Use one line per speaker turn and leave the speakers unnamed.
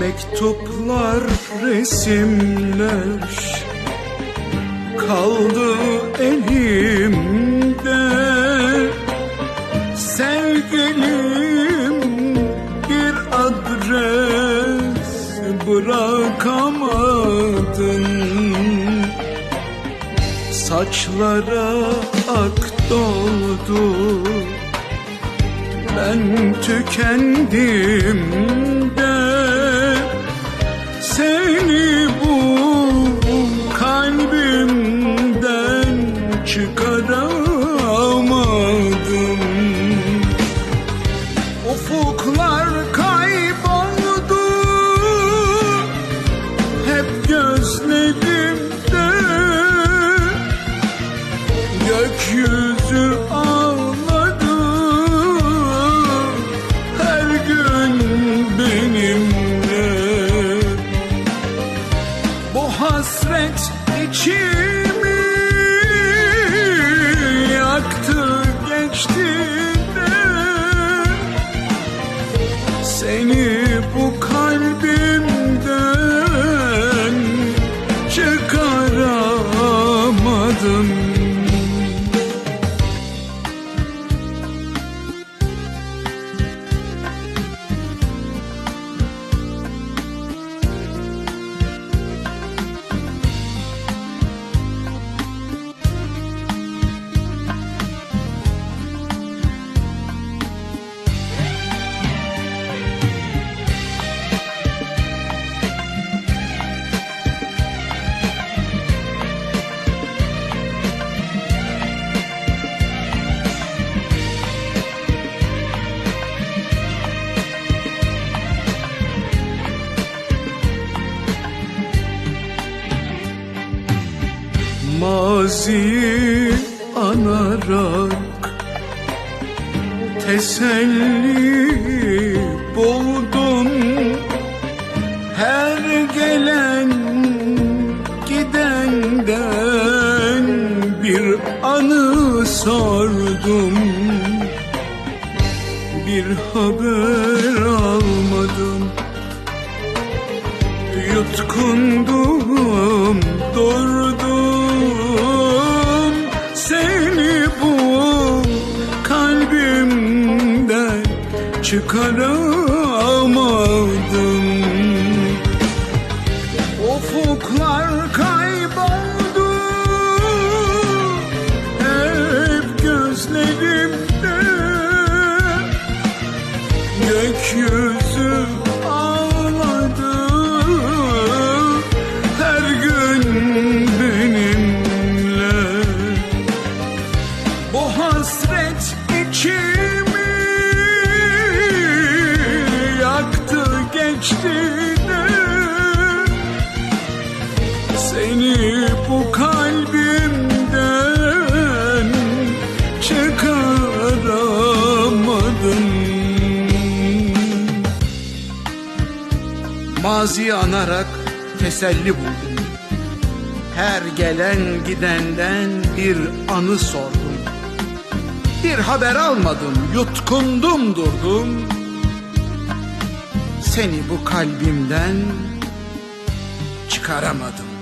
Mektuplar, resimler kaldı elimde. Sevgilim bir adres bırakamadın. Saçlara ak doldu. Ben tükendim de hasret içimi yaktı geçti de. Seni Maziyi anarak teselli buldum Her gelen gidenden bir anı sordum Bir haber almadım Yutkundum, durdum çıkaramadım. Ufuklar kayboldu. Hep gözlerimde. Gökyüzü geçti de Seni bu kalbimden çıkaramadım Maziyi anarak teselli buldum. Her gelen gidenden bir anı sordum. Bir haber almadım, yutkundum durdum. Seni bu kalbimden çıkaramadım.